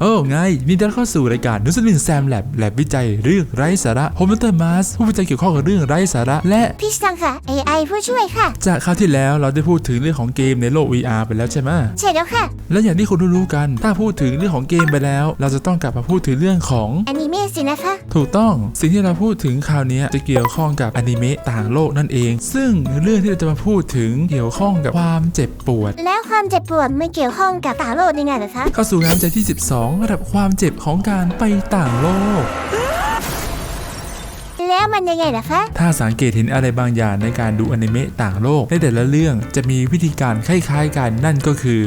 โอ้ไงนี่ได้เข้าสู่รายการนุสลินแซมแลบแลบวิจัยเรื่องไร้สาระผมดรมาสผู้วิจัยเกี่ยวข้องกับเรื่องไร้สาระ และพี่ซังค่ะ AI ผู้ช่วยค่ะ จากคราวที่แล้วเราได้พูดถึงเรื่องของเกมในโลก VR ไปแล้วใช่ไหมใช่แล้วค่ะ และอย่างที่คุณรู้ๆกัน ถ้าพูดถึงเรื่องของเกมไปแล้ว เราจะต้องกลับมาพูดถึงเรื่องของอนิเมะสินะคะ ถูกต้องสิ่งที่เราพูดถึงคราวนี้จะเกี่ยวข้องกับอนิเมะต่างโลกนั่นเอง ซึ่งเรื่องที่เราจะมาพูดถึงเกี่ยวข้องกับความเจ็บปวด แล้วความเจ็บปวดไม่เกี่ยวข้องกับต่างโลกยังไงเหรอคะเข้าสู่งานใจที่ 12ระดับความเจ็บของการไปต่างโลก แล้วมันยังไงเหรอคะ ถ้าสังเกตเห็นอะไรบางอย่างในการดูอนิเมะต่างโลกในแต่ละเรื่องจะมีวิธีการคล้ายๆกันนั่นก็คือ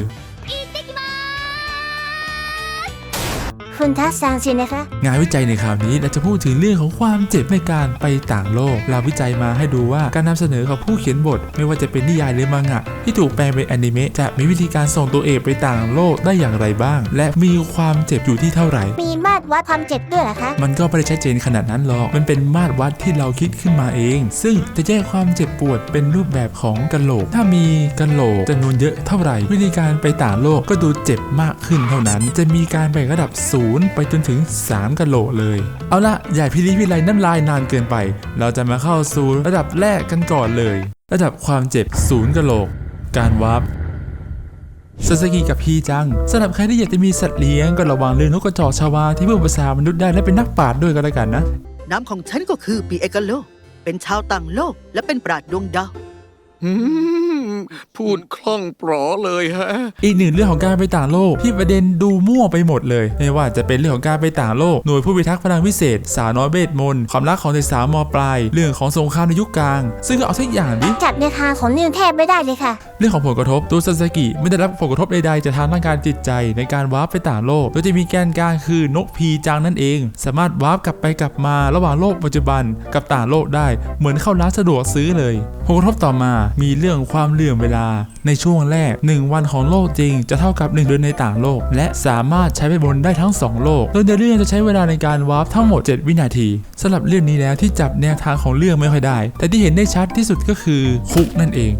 คุณทัสซังสินะคะ งานวิจัยในคราวนี้เราจะพูดถึงเรื่องของความเจ็บในการไปต่างโลก เราวิจัยมาให้ดูว่าการนำเสนอของผู้เขียนบท ไม่ว่าจะเป็นนิยายหรือมังงะ ที่ถูกแปลเป็นอนิเมะจะมีวิธีการส่งตัวเอกไปต่างโลกได้อย่างไรบ้าง และมีความเจ็บอยู่ที่เท่าไหร่ มีมาตรวัดความเจ็บด้วยเหรอคะ มันก็ไม่ได้ชัดเจนขนาดนั้นหรอก มันเป็นมาตรวัดที่เราคิดขึ้นมาเอง ซึ่งจะแยกความเจ็บปวดเป็นรูปแบบของกะโหลก ถ้ามีกะโหลกจำนวนเยอะเท่าไหร่ วิธีการไปต่างโลกก็ดูเจ็บมากขึ้นเท่านั้น จะมีการแบ่งระดับสูง0 ไปจนถึง 3กะโหลเลย เอาละอย่าพิริพิไรน้ำลายนานเกินไป เราจะมาเข้าสู่ระดับแรกกันก่อนเลย ระดับความเจ็บ0กะโหลก การวัร์ซาสกิกับพี่จังสำหรับใครที่อยากจะมีสัตว์เลี้ยงก็ระวังเรื่องนกกระจอกชาวาที่พูดภาษามนุษย์ได้และเป็นนักปราชญ์ด้วยก็แล้วกันนะ น้ำของฉันก็คือปีเอกโล เป็นชาวต่างโลก และเป็นปราชญ์ดวงดาว อืม พูดคล่องปลอเลยฮะ อีกหนึ่งเรื่องของการไปต่างโลก ที่ประเด็นดูมั่วไปหมดเลย ไม่ว่าจะเป็นเรื่องของการไปต่างโลก หน่วยผู้พิทักษ์พลังวิเศษ สาวน้อยเบสมนต์ความรักของเด็กสาวมปลาย เรื่องของสงครามในยุคกลาง ซึ่งก็เอาสักอย่างดิ จับในทางของนิวแทบไม่ได้เลยค่ะ เรื่องของผลกระทบตัวซาสกิไม่ได้รับผลกระทบใดๆจากทางด้านการจิตใจในการวาร์ปไปต่างโลก โดยจะมีแกนกลางคือนกพีจังนั่นเอง สามารถวาร์ปกลับไปกลับมาระหว่างโลกปัจจุบันกับต่างโลกได้ เหมือนเข้าร้านสะดวกซื้อเลยผ ลกระทบต่อมามีเรื่องความเหลื่อมเวลา ในช่วงแรก 1 วันของโลกจริง จะเท่ากับ 1 เดือนในต่างโลก และสามารถใช้ไปบนได้ทั้ง 2 โลก โดยในเรื่องจะใช้เวลาในการวาร์ปทั้งหมด 7 วินาทีสำหรับเรื่องนี้แล้วที่จับแนวทางของเรื่องไม่ค่อยได้ แต่ที่เห็นได้ชัดที่สุดก็คือคุกนั่นเอง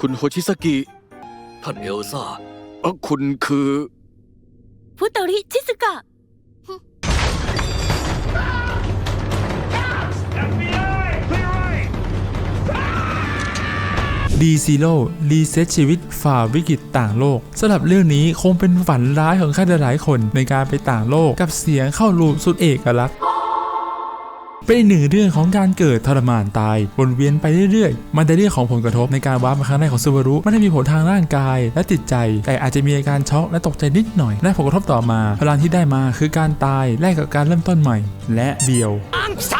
คุณโฮชิสกิ ท่านเอลซ่าเอ้อคุณคือฟุโตริชิสกะ ดีซีโร่รีเซ็ตชีวิตฝ่าวิกฤตต่างโลกสำหรับเรื่องนี้คงเป็นฝันร้ายของใครหลายๆคนในการไปต่างโลกกับเสียงเข้ารูปสุดเอกลักษณ์ เป็นอีกหนึ่งเรื่องของการเกิดทรมานตายวนเวียนไปเรื่อยๆ มันได้เรื่องของผลกระทบในการวาร์ปมาครั้งแรกของซูบารุไม่ได้มีผลทางร่างกายและจิตใจ แต่อาจจะมีอาการช็อกและตกใจนิดหน่อยและผลกระทบต่อมา พลังที่ได้มาคือการตายแลกกับการเริ่มต้นใหม่ และเดียว 来た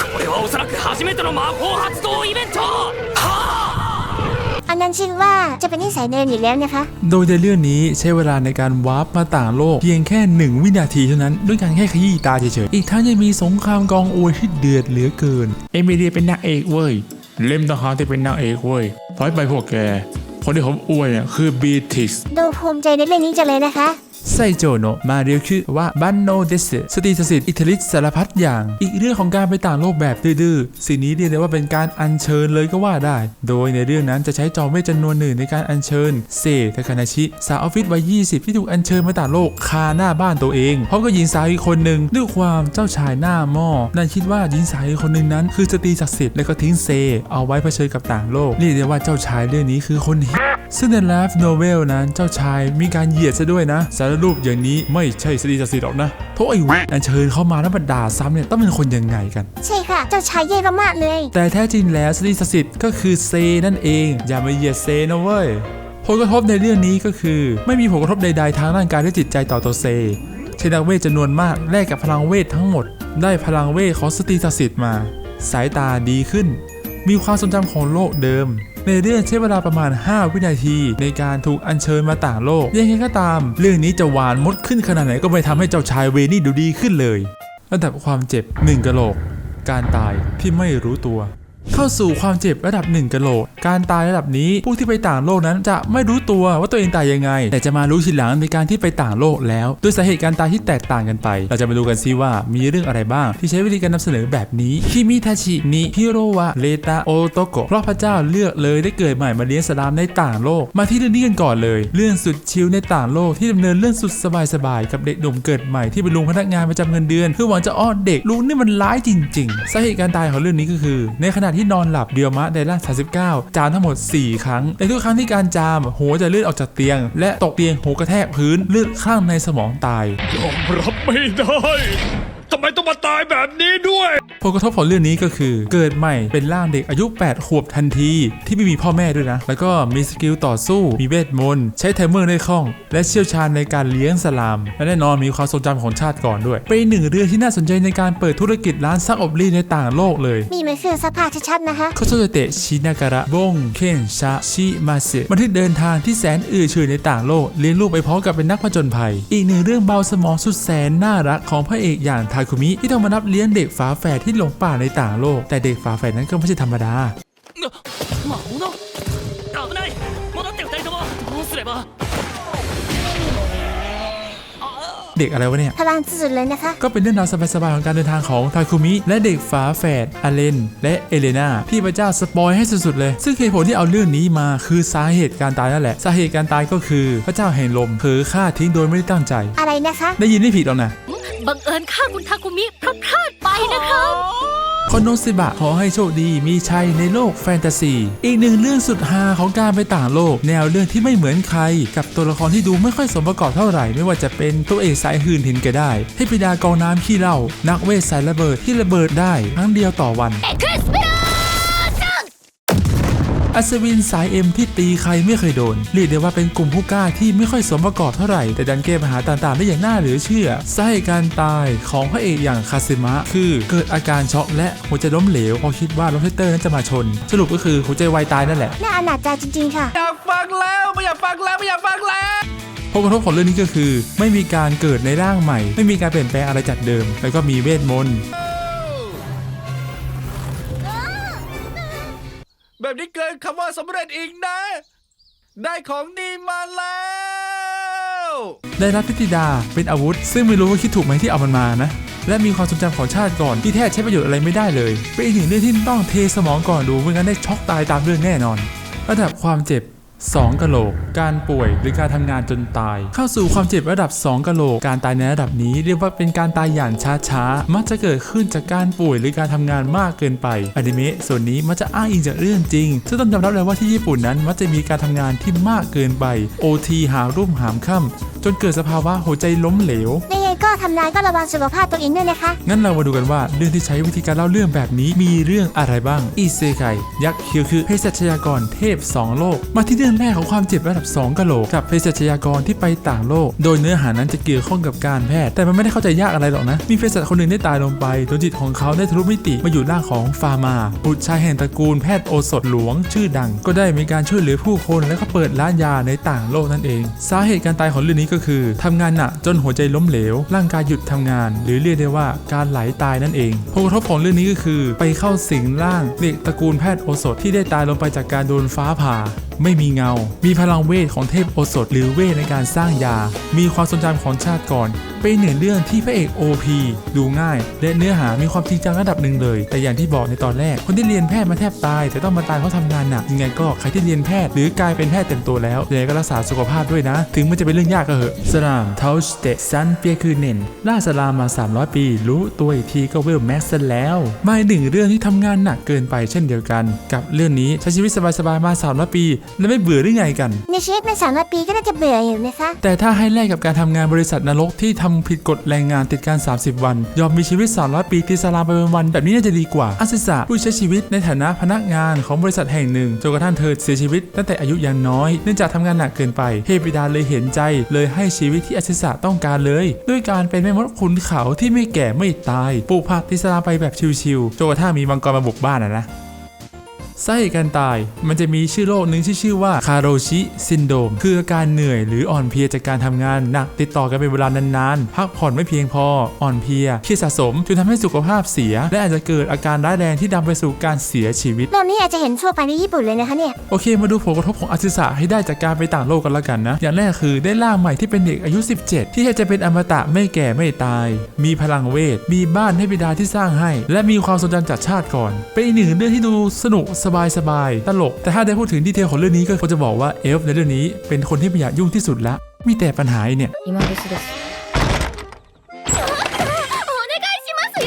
これはおそらく初めての魔法発動イベント อันนั้นชื่อว่าจะเป็นนิสัยเดินอยู่แล้วนะคะ โดยในเรื่องนี้ใช้เวลาในการวาร์ปมาต่างโลก เพียงแค่ 1 วินาทีเท่านั้น ด้วยการแค่ขยี้ตาเฉยๆ อีกทั้งยังมีสงครามกองอวยที่เดือดเหลือเกิน เอมิเลียเป็นนางเอกเว้ย เล่มทหารที่เป็นนางเอกเว้ยถอยไปพวกแก คนที่ผมอวยเนี่ยคือบีทิสดูภูมิใจในเรื่องนี้จังเลยนะคะ ไซโจโนะมาเรียกชื่อว่าบันโนเดสสตรีสสิทธิ์อิทาลิสสารพัดอย่าง อีกเรื่องของการไปต่างโลกแบบดื้อๆสิ่งนี้เรียกได้ว่าเป็นการอัญเชิญเลยก็ว่าได้ โดยในเรื่องนั้นจะใช้จอมเวทจำนวนหนึ่งในการอัญเชิญเซทาคานาชิสาวออฟฟิศวัย 20 ที่ถูกอัญเชิญมาต่างโลกคาหน้าบ้านตัวเองพร้อมกับหญิงสาวอีกคนหนึ่งด้วยความเจ้าชายหน้าหม้อนั่นคิดว่าหญิงสาวอีกคนหนึ่งนั้น คือสตรีศักดิ์สิทธิ์และก็ทิ้งเซ เอาไว้เผชิญกับต่างโลกเรียกได้ว่าเจ้าชายเรื่องนี้คือคนเฮซึ่งในลาฟโนเวลนั้นเจ้าชายมีการเหยียดซะด้วยนะสารรูปอย่างนี้ไม่ใช่สตรีศักดิ์สิทธิ์หรอกนะโทษไอ้แหวอันเชิญเข้ามาแล้วมาด่าซ้ำเนี่ยต้องเป็นคนยังไงกัน ใช่ค่ะ เจ้าชายเย่มากๆเลย แต่แท้จริงแล้วสตรีศักดิ์สิทธิ์ก็คือเซนั่นเอง อย่ามาเหยียดเซนะเว้ยผลกระทบในเรื่องนี้ก็คือ ไม่มีผลกระทบใดๆทางร่างกายและจิตใจต่อตัวเซใช้นักเวทจำนวนมากแลกกับพลังเวททั้งหมด ได้พลังเวทของสตรีศักดิ์สิทธิ์มา สายตาดีขึ้น มีความทรงจำของโลกเดิม เนเดียนใช้เวลาประมาณ 5 วินาที ในการถูกอัญเชิญมาต่างโลกยังไงก็ตาม เรื่องนี้จะหวานมดขึ้นขนาดไหนก็ไม่ทำให้เจ้าชายเวนี่ดูดีขึ้นเลยระดับความเจ็บ 1กะโหลก การตายที่ไม่รู้ตัว เข้าสู่ความเจ็บระดับ1กะโหลก การตายระดับนี้ผู้ที่ไปต่างโลกนั้นจะไม่รู้ตัวว่าตัวเองตายยังไง แต่จะมารู้ทีหลังในการที่ไปต่างโลกแล้วด้วยสาเหตุการตายที่แตกต่างกันไป เราจะมาดูกันซิว่ามีเรื่องอะไรบ้าง ที่ใช้วิธีการนำเสนอแบบนี้คิมิทาชินิฮิโรวะเลตาโอโตโกะเพราะพระเจ้าเลือกเลยได้เกิดใหม่มาเลี้ยงสลามในต่างโลก มาที่เรื่องนี้กันก่อนเลย เรื่องสุดชิลในต่างโลกที่ดำเนินเรื่องสุดสบายๆกับเด็กหนุ่มเกิดใหม่ที่เป็นลุงพนักงานประจำเงินเดือนเพื่อหวังจะอ้อนเด็กลุงนี่มันร้ายจริง ๆ สาเหตุการตายของเรื่องนี้ก็คือ ในขณะที่ที่นอนหลับเดียวมะไดล่า39 จามทั้งหมด 4 ครั้ง ในทุกครั้งที่การจามหัวจะเลื่อนออกจากเตียง และตกเตียงหัวกระแทกพื้นเลือดข้างในสมองตายยอมรับไม่ได้ ทำไมต้องมาตายแบบนี้ด้วยผลกระทบของเรื่องนี้ก็คือ เกิดใหม่เป็นร่างเด็กอายุ 8 ขวบทันที ที่ไม่มีพ่อแม่ด้วยนะ แล้วก็มีสกิลต่อสู้ มีเวทมนต์ ใช้ไทเมอร์ได้คล่อง และเชี่ยวชาญในการเลี้ยงสลาม และแน่นอนมีความทรงจำของชาติก่อนด้วย เป็นอีกหนึ่งเรื่องที่น่าสนใจในการเปิดธุรกิจร้านซักอบรีดในต่างโลกเลย มีเหมือนเครื่องซักผ้าชัดๆนะคะโคโซเตะชินาการะบงเคนชาชิมาเซบันทึกเดินทางที่แสนอื่นเฉยในต่างโลกเลี้ยงลูกไปพร้อมกับเป็นนักผจญภัย อีกหนึ่งเรื่องเบาสมองสุดแสนน่ารักของพระเอกอย่างทาคุมิที่ต้องมานับเลี้ยงเด็กฝาแฝดที่หลงป่าในต่างโลก แต่เด็กฝาแฝดนั้นก็ไม่ใช่ธรรมดาเด็กอะไรวะเนี่ยพลังสุดเลยนะคะ ก็เป็นเรื่องราวสบายๆของการเดินทางของทาคุมิ และเด็กฝาแฝดอเลน และเอเลนาที่พระเจ้าสปอยให้สุดๆเลย ซึ่งเหตุผลที่เอาเรื่องนี้มาคือสาเหตุการตายนั่นแหละ สาเหตุการตายก็คือพระเจ้าแห่งลมเผลอฆ่าทิ้งโดยไม่ได้ตั้งใจ อะไรนะคะ ได้ยินไม่ผิดหรอกนะ บังเอิญฆ่าคุณทาคุมิเพราะพลาดไปนะครับคอนโนซิบะขอให้โชคดีมีชัยในโลกแฟนตาซี อีกหนึ่งเรื่องสุดฮาของการไปต่างโลก แนวเรื่องที่ไม่เหมือนใคร กับตัวละครที่ดูไม่ค่อยสมประกอบเท่าไหร่ ไม่ว่าจะเป็นตัวเอกสายหื่นหินก็ได้เทพธิดากองน้ำขี้เหล้านักเวทสายระเบิดที่ระเบิดได้ครั้งเดียวต่อวัน อัศวินสายเอ็มที่ตีใครไม่เคยโดนเรียกได้ว่าเป็นกลุ่มผู้กล้าที่ไม่ค่อยสมประกอบเท่าไหร่ แต่ดันแก้ปัญหาต่างๆได้อย่างน่าเหลือเชื่อสาเหตุการตายของพระเอกอย่างคาซึมะ คือเกิดอาการช็อกและหัวใจล้มเหลวเพราะคิดว่ารถเตอร์นั้นจะมาชน สรุปก็คือหัวใจวายตายนั่นแหละน่าอนาจใจจริงๆค่ะอยากฟังแล้วไม่อยากฟังแล้วไม่อยากฟังแล้วผลกระทบของเรื่องนี้ก็คือ ไม่มีการเกิดในร่างใหม่ ไม่มีการเปลี่ยนแปลงอะไรจากเดิม แล้วก็มีเวทมนต์ แบบนี้เกินคำว่าสำเร็จอีกนะ ได้ของดีมาแล้ว ได้รับพิธิดาเป็นอาวุธ ซึ่งไม่รู้ว่าคิดถูกไหมที่เอามันมานะ และมีความทรงจำของชาติก่อนที่แทบใช้ประโยชน์อะไรไม่ได้เลย เป็นอีกหนึ่งเรื่องที่ต้องเทสมองก่อนดูไม่งั้นได้ช็อกตายตามเรื่องแน่นอน ระดับความเจ็บ 2กะโหลก การป่วยหรือการทำงานจนตาย เข้าสู่ความเจ็บระดับ 2กะโหลก การตายในระดับนี้เรียกว่าเป็นการตายอย่างช้าๆ มักจะเกิดขึ้นจากการป่วยหรือการทำงานมากเกินไปอนิเมะส่วนนี้มักจะอ้างอิงจากเรื่องจริง ซึ่งต้องยอมรับเลยว่าที่ญี่ปุ่นนั้นมักจะมีการทำงานที่มากเกินไป OT หารุ่มหามค่ำ จนเกิดสภาวะหัวใจล้มเหลวในยังไงก็ทำนายก็ระวังสุขภาพตัวเองด้วยนะคะ งั้นเรามาดูกันว่าเรื่องที่ใช้วิธีการเล่าเรื่องแบบนี้มีเรื่องอะไรบ้าง อิเซไกยักษ์คิวคือเภสัชยากรเทพ 2 โลก มาที่เรื่องแรกของความเจ็บระดับ 2กะโหลกกับเภสัชยากรที่ไปต่างโลก โดยเนื้อหานั้นจะเกี่ยวข้องกับการแพทย์ แต่มันไม่ได้เข้าใจยากอะไรหรอกนะ มีเภสัชคนหนึ่งได้ตายลงไปดวงจิตของเขาได้ทะลุมิติมาอยู่ร่างของฟาร์มาบุตรชายแห่งตระกูลแพทย์โอสถหลวง ชื่อดัง ก็ได้มีการช่วยเหลือผู้คนและก็เปิดร้านยาในต่างโลกนั่นเอง สาเหตุการตายของเรื่องนี้ก็คือทำงานหนักจนหัวใจล้มเหลว ร่างกายหยุดทำงาน หรือเรียกได้ว่าการไหลตายนั่นเองผลกระทบของเรื่องนี้ก็คือ ไปเข้าสิงร่างเด็กตระกูลแพทย์โอสถที่ได้ตายลงไปจากการโดนฟ้าผ่า ไม่มีเงา มีพลังเวทของเทพโอสถหรือเวทในการสร้างยา มีความทรงจำของชาติก่อน เป็นหนึ่งเรื่องที่พระเอก OP ดูง่าย และเนื้อหามีความจริงจังระดับหนึ่งเลย แต่อย่างที่บอกในตอนแรก คนที่เรียนแพทย์มาแทบตาย แต่ต้องมาตายเพราะทำงานหนักยังไงก็ใครที่เรียนแพทย์หรือกลายเป็นแพทย์เต็มตัวแล้วยังไงก็รักษาสุขภาพด้วยนะ ถึงมันจะเป็นเรื่องยากก็เหอะสลามเทาสเตซันเปียคือเน่นล่าสลามมา 300 ปี รู้ตัวอีกทีก็เวลแม็กซ์แล้วมาหนึ่งเรื่องที่ทำงานหนักเกินไปเช่นเดียวกัน กับเรื่องนี้ใช้ชีวิตสบายๆมา300ปีแล้วไม่เบื่อหรือไงกัน ในชีวิตเป็นสามร้อยปีก็น่าจะเบื่ออยู่นะคะแต่ถ้าให้แลกกับการทำงานบริษัทนรกที่ทำผิดกฎแรงงานติดการ 30 วัน ยอมมีชีวิต 300 ปีที่สลามไปวันๆแบบนี้น่าจะดีกว่าอาซิสะผู้ใช้ชีวิตในฐานะพนักงานของบริษัทแห่งหนึ่งจนกระทั่งเธอเสียชีวิตตั้งแต่อายุยังน้อยเนื่องจากทำงานหนักเกินไปเทพบิดาเลยเห็นใจ เลยให้ชีวิตที่อาซิสะต้องการเลย ด้วยการเป็นแม่มดขุนเขาที่ไม่แก่ไม่ตายปลูกผักที่สลามไปแบบชิวๆจนกระทั่งมีมังกรมาบุกบ้านอะนะ สาเหตุการตาย มันจะมีชื่อโรคหนึ่งที่ชื่อว่าคาโรชิซินโดมคืออาการเหนื่อยหรืออ่อนเพลียจากการทำงานหนักติดต่อกันเป็นเวลานานๆ พักผ่อนไม่เพียงพออ่อนเพลียเครียดสะสมจนทำให้สุขภาพเสีย และอาจจะเกิดอาการร้ายแรงที่นำไปสู่การเสียชีวิตโรคนี้อาจจะเห็นทั่วไปในญี่ปุ่นเลยนะคะเนี่ยโอเค มาดูผลกระทบของอาซิสะให้ได้จากการไปต่างโลกกันละกันนะอย่างแรกคือได้ร่างใหม่ที่เป็นเด็กอายุ 17 ที่จะเป็นอมตะไม่แก่ไม่ตาย มีพลังเวทมีบ้านให้บิดาที่สร้างให้ และมีความทรงจำจากชาติก่อน เป็นอีกหนึ่งเรื่องที่ดูสนุกสบายสบายๆตลก แต่ถ้าได้พูดถึงดีเทลของเรื่องนี้ก็ควรจะบอกว่าเอฟในเรื่องนี้เป็นคนที่ไม่อยากยุ่งที่สุดละมีแต่ปัญหาเนี่ย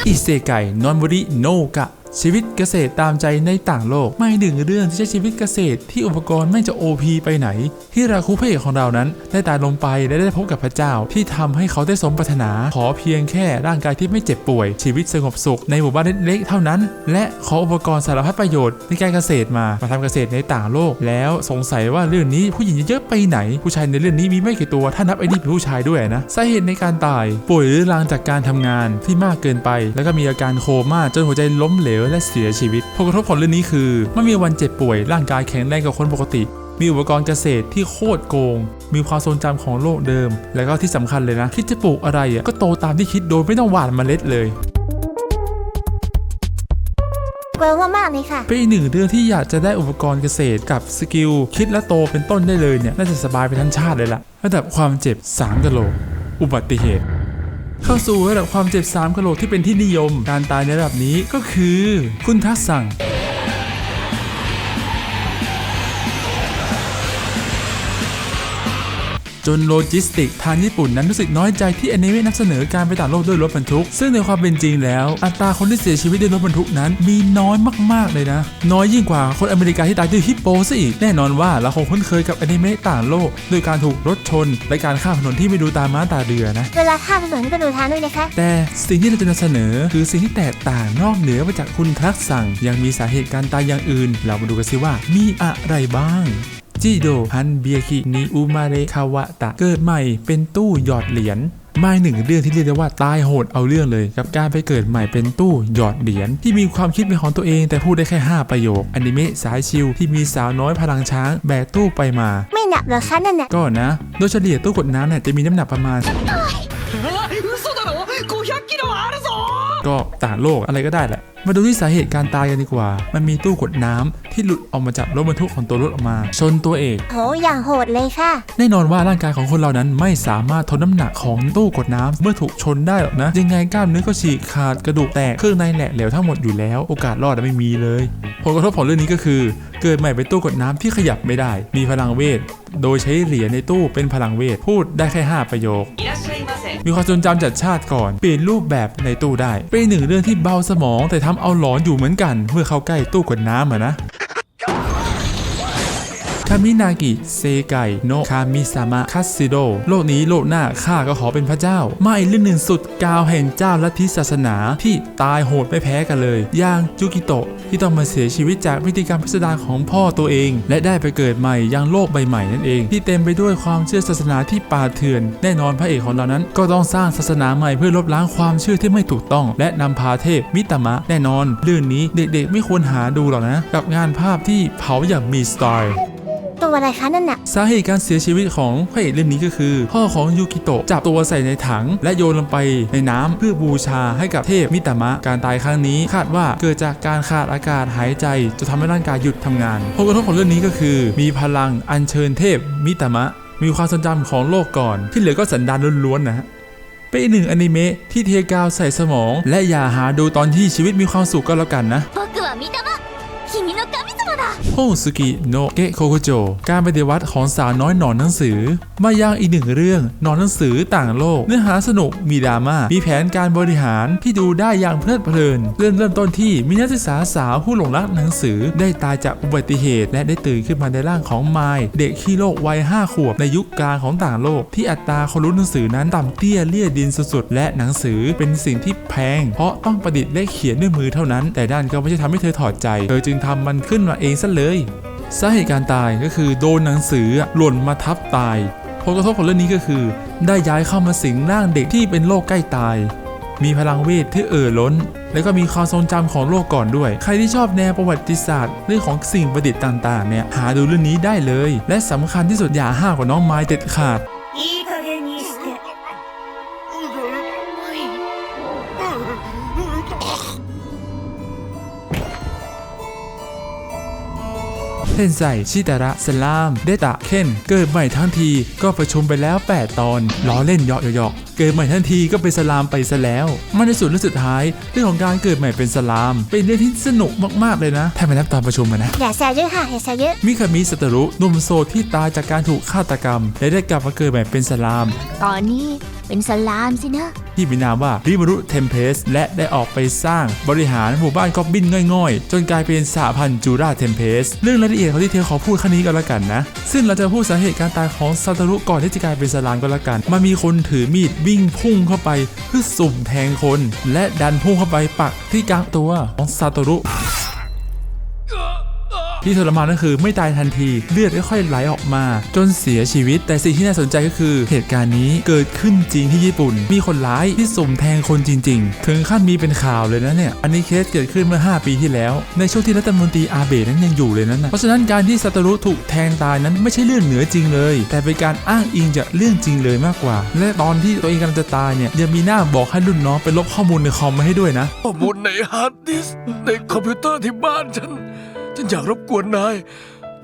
อิเซไกนอนบุริโนกะ ชีวิตเกษตรตามใจในต่างโลก ไม่ดึงเรื่องที่ใช้ชีวิตเกษตรที่อุปกรณ์ไม่จะ OP ไปไหน ที่ราคูพเอกของเรานั้น ได้ตายลงไปและได้พบกับพระเจ้า ที่ทำให้เขาได้สมปรารถนา ขอเพียงแค่ร่างกายที่ไม่เจ็บป่วย ชีวิตสงบสุขในหมู่บ้านเล็กๆเท่านั้น และขออุปกรณ์สารพัดประโยชน์ในการเกษตรมามาทำเกษตรในต่างโลก แล้วสงสัยว่าเรื่องนี้ผู้หญิงจะเยอะไปไหน ผู้ชายในเรื่องนี้มีไม่กี่ตัวถ้านับไอ้นี่เป็นผู้ชายด้วยนะสาเหตุในการตาย ป่วยหรือลางจากการทำงานที่มากเกินไป แล้วก็มีอาการโคม่าจนหัวใจล้มเหลวและเสียชีวิตผลกระทบของเรื่องนี้คือ ไม่มีวันเจ็บป่วยร่างกายแข็งแรงกว่าคนปกติ มีอุปกรณ์เกษตรที่โคตรโกง มีความทรงจำของโลกเดิม แล้วก็ที่สำคัญเลยนะ คิดจะปลูกอะไรอะก็โตตามที่คิดโดยไม่ต้องหว่านเมล็ดเลยกลัวมากๆเลยค่ะ เป็นอีกหนึ่งเรื่องที่อยากจะได้อุปกรณ์เกษตรกับสกิล คิดและโตเป็นต้นได้เลยเนี่ย น่าจะสบายไปทั้งชาติเลยล่ะ ระดับความเจ็บ3กะโหลกอุบัติเหตุ เข้าสู่ระดับความเจ็บ3กะโหลกที่เป็นที่นิยม การตายในระดับนี้ก็คือ คุณทักสั่ง จนโลจิสติกทางญี่ปุ่นนั้นรู้สึกน้อยใจที่อนิเมะนำเสนอการไปต่างโลกด้วยรถบรรทุก ซึ่งในความเป็นจริงแล้ว อัตราคนที่เสียชีวิตด้วยรถบรรทุกนั้นมีน้อยมากๆเลยนะ น้อยยิ่งกว่าคนอเมริกาที่ตายด้วยฮิปโปซะอีกแน่นอนว่าเราคงคุ้นเคยกับอนิเมะต่างโลกโดยการถูกรถชนและการข้ามถนนที่ไม่ดูตาม้าตาเรือนะเวลาข้ามถนนก็ดูทางด้วยนะคะแต่สิ่งที่เราจะนำเสนอคือสิ่งที่แตกต่างนอกเหนือไปจากคุณทักสั่งยังมีสาเหตุการตายอย่างอื่น เรามาดูกันสิว่ามีอะไรบ้าง จิโดฮันเบียคินิอุมาเรคาวะตะ เกิดใหม่เป็นตู้หยอดเหรียญมาหนึ่งเรื่องที่เรียกได้ว่าตายโหดเอาเรื่องเลยกับการไปเกิดใหม่เป็นตู้หยอดเหรียญที่มีความคิดเป็นของตัวเองแต่พูดได้แค่ 5 ประโยคอนิเมะสายชิลที่มีสาวน้อยพลังช้างแบกตู้ไปมา ไม่หนักหรอกคะนั่นน่ะก็นะ โดยเฉลี่ยตู้กดน้ำเนี่ยจะมีน้ำหนักประมาณ ก็ต่างโลกอะไรก็ได้แหละ มาดูที่สาเหตุการตายกันดีกว่า มันมีตู้กดน้ำที่หลุดออกมาจากรถบรรทุกของตัวรถออกมา ชนตัวเอกโหอย่างโหดเลยค่ะ แน่นอนว่าร่างกายของคนเรานั้นไม่สามารถทนน้ำหนักของตู้กดน้ำเมื่อถูกชนได้หรอกนะ ยังไงกล้ามเนื้อก็ฉีกขาดกระดูกแตกเครื่องในแหลกเหลวทั้งหมดอยู่แล้ว โอกาสรอดไม่มีเลย ผลกระทบของเรื่องนี้ก็คือ เกิดใหม่เป็นตู้กดน้ำที่ขยับไม่ได้ มีพลังเวท โดยใช้เหรียญในตู้เป็นพลังเวท พูดได้แค่ 5 ประโยค มีความทรงจำจัดชาติก่อน เปลี่ยนรูปแบบในตู้ได้ เป็นหนึ่งเรื่องที่เบาสมองแต่ทำเอาหลอนอยู่เหมือนกัน เมื่อเข้าใกล้ตู้กดน้ำอะนะ คามินากิเซไกโนคามิซามะคัตซิโดโลกนี้โลกหน้าข้าก็ขอเป็นพระเจ้า มาอีกเรื่องหนึ่งสุดกาวแห่งเจ้าลัทธิศาสนาที่ตายโหดไม่แพ้กันเลย อย่างจูกิโตะที่ต้องมาเสียชีวิตจากพฤติกรรมพิสดารของพ่อตัวเอง และได้ไปเกิดใหม่ยังโลกใบใหม่นั่นเอง ที่เต็มไปด้วยความเชื่อศาสนาที่ป่าเถื่อน แน่นอนพระเอกของเรานั้น ก็ต้องสร้างศาสนาใหม่เพื่อลบล้างความเชื่อที่ไม่ถูกต้อง และนำพาเทพมิตามะแน่นอนเรื่องนี้เด็กๆ ไม่ควรหาดูหรอกนะ กับงานภาพที่เผาอย่างมีสไตล์ ตัวอะไรคะนั่นน่ะ สาเหตุการเสียชีวิตของพระเอกเรื่องนี้ก็คือ พ่อของยูกิโตะจับตัวใส่ในถัง และโยนลงไปในน้ำเพื่อบูชาให้กับเทพมิตามะ การตายครั้งนี้คาดว่าเกิดจากการขาดอากาศหายใจจะทำให้ร่างกายหยุดทำงานผลกระทบของเรื่องนี้ก็คือ มีพลังอัญเชิญเทพมิตามะ มีความทรงจำของโลกก่อน ที่เหลือก็สันดานล้วนๆนะฮะเป็นอีกหนึ่งอนิเมะที่เทกาวใส่สมอง และอย่าหาดูตอนที่ชีวิตมีความสุขก็แล้วกันนะ โฮสุกิโนเกะโคโกโจ การปฏิวัติของสาวน้อยหนอนหนังสือ มายังอีกหนึ่งเรื่องหนอนหนังสือต่างโลก เนื้อหาสนุกมีดราม่า มีแผนการบริหารที่ดูได้อย่างเพลิดเพลิน เริ่มเริ่มต้นที่มีนักศึกษาสาวผู้หลงรักหนังสือ ได้ตายจากอุบัติเหตุ และได้ตื่นขึ้นมาในร่างของไมล์เด็กขี้โลกวัยห้าขวบในยุคกลางของต่างโลก ที่อัตราคนรู้หนังสือนั้นต่ำเตี้ยเลี่ยดินสุดๆและหนังสือเป็นสิ่งที่แพง เพราะต้องประดิษฐ์และเขียนด้วยมือเท่านั้น แต่ด้านก็ไม่ใช่ทำให้เธอถอดใจ เธอจึงทำมันขึ้นมาเองซะเลยสาเหตุการตายก็คือโดนหนังสือหล่นมาทับตายผลกระทบของเรื่องนี้ก็คือ ได้ย้ายเข้ามาสิงร่างเด็กที่เป็นโรคใกล้ตาย มีพลังเวทที่เอ่อล้น แล้วก็มีความทรงจำของโลกก่อนด้วย ใครที่ชอบแนวประวัติศาสตร์ เรื่องของสิ่งประดิษฐ์ต่างๆเนี่ยหาดูเรื่องนี้ได้เลย และสำคัญที่สุดอย่าห้าวกว่าน้องไม้เด็ดขาด เทนไซชิตาระสลามเดตะเคนเกิดใหม่ทั้งทีก็ประชุมไปแล้ว 8 ตอนล้อเล่นเหยาะเหยาะเกิดใหม่ทั้งทีก็เป็นสลามไปซะแล้วมาในส่วนเรื่องสุดท้าย เรื่องของการเกิดใหม่เป็นสลาม เป็นเรื่องที่สนุกมากๆเลยนะถ้าไม่นับตอนประชุมอะนะอย่าแซวเยอะค่ะอย่าแซวเยอะมิคามิสตารุหนุ่มโสดที่ตายจากการถูกฆาตกรรม และได้กลับมาเกิดใหม่เป็นสลาม ตอนนี้ เป็นสลามสินะที่มีนามว่าริมารุเทมเพสและได้ออกไปสร้างบริหารหมู่บ้านกอบบินง่อยๆ จนกลายเป็นสหพันธ์จูราเทมเพสเรื่องรายละเอียดของที่เทลขอพูดแค่นี้ก็แล้วกันนะ ซึ่งเราจะพูดสาเหตุการตายของซาตารุก่อนที่จะกลายเป็นสลามก็แล้วกันมันมีคนถือมีดวิ่งพุ่งเข้าไปเพื่อสุ่มแทงคน และดันพุ่งเข้าไปปักที่กลางตัวของซาตารุ ที่ทรมานก็คือไม่ตายทันทีเลือดค่อยๆไหลออกมา จนเสียชีวิต แต่สิ่งที่น่าสนใจก็คือเหตุการณ์นี้เกิดขึ้นจริงที่ญี่ปุ่น มีคนร้ายที่สุ่มแทงคนจริง ๆ ถึงขั้นมีเป็นข่าวเลยนะเนี่ยอันนี้เคสเกิดขึ้นเมื่อ 5 ปีที่แล้ว ในช่วงที่รัฐมนตรีอาเบะนั้นยังอยู่เลยนั้นนะเพราะฉะนั้นการที่ซาตารุถูกแทงตายนั้นไม่ใช่เรื่องเหนือจริงเลย แต่เป็นการอ้างอิงจากเรื่องจริงเลยมากกว่า และตอนที่ตัวเองกำลังจะตายเนี่ยยังมีหน้าบอกให้รุ่นน้องไปลบข้อมูลในคอมมาให้ด้วยนะข้อมูลในฮาร์ดดิสในคอมพิวเตอร์ที่บ้านฉัน ฉันอยากรบกวนนาย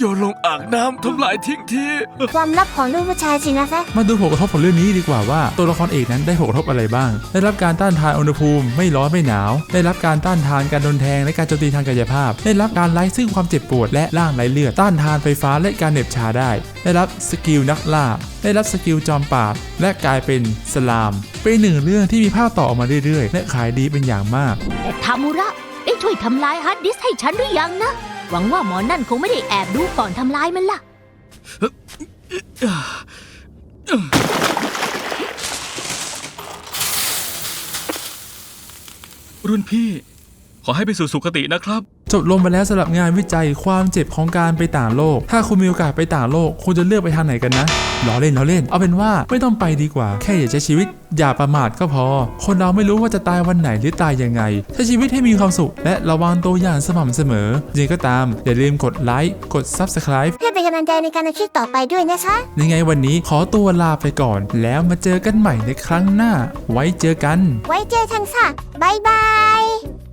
โยนลงอ่างน้ำทำลายทิ้งทีความลับของลูกผู้ชายสินะคะมาดูผลกระทบของเรื่องนี้ดีกว่าว่าตัวละครเอกนั้นได้ผลกระทบอะไรบ้าง ได้รับการต้านทานอุณหภูมิไม่ร้อนไม่หนาว ได้รับการต้านทานการโดนแทงและการโจมตีทางกายภาพ ได้รับการไล่ซึ่งความเจ็บปวดและร่างไร้เลือดต้านทานไฟฟ้าและการเหน็บชาได้ ได้รับสกิลนักล่าได้รับสกิลจอมปราบและกลายเป็นสลาม เป็นหนึ่งเรื่องที่มีภาคต่อออกมาเรื่อยๆ และขายดีเป็นอย่างมากแต่ทามุระได้ช่วยทำลายฮาร์ดดิสก์ให้ฉันหรือยังนะ หวังว่าหมอนั่นคงไม่ได้แอบดูก่อนทำลายมันล่ะ รุ่นพี่ อให้ไปสู่สุคตินะครับ จบลงไปแล้วสำหรับงานวิจัยความเจ็บของการไปต่างโลก ถ้าคุณมีโอกาสไปต่างโลก คุณจะเลือกไปทางไหนกันนะล้อเล่นล้อเล่น เอาเป็นว่าไม่ต้องไปดีกว่า แค่อย่าใช้ชีวิต อย่าประมาทก็พอ คนเราไม่รู้ว่าจะตายวันไหนหรือตายยังไง ใช้ชีวิตให้มีความสุข และระวังตัวอย่างสม่ำเสมอยังไงก็ตาม อย่าลืมกดไลค์กด Subscribe เพื่อเป็นกำลังใจในการทำคลิปต่อไปด้วยนะคะยังไงวันนี้ขอตัวลาไปก่อน แล้วมาเจอกันใหม่ในครั้งหน้า ไว้เจอกัน ไว้เจอกันค่ะบ๊ายบาย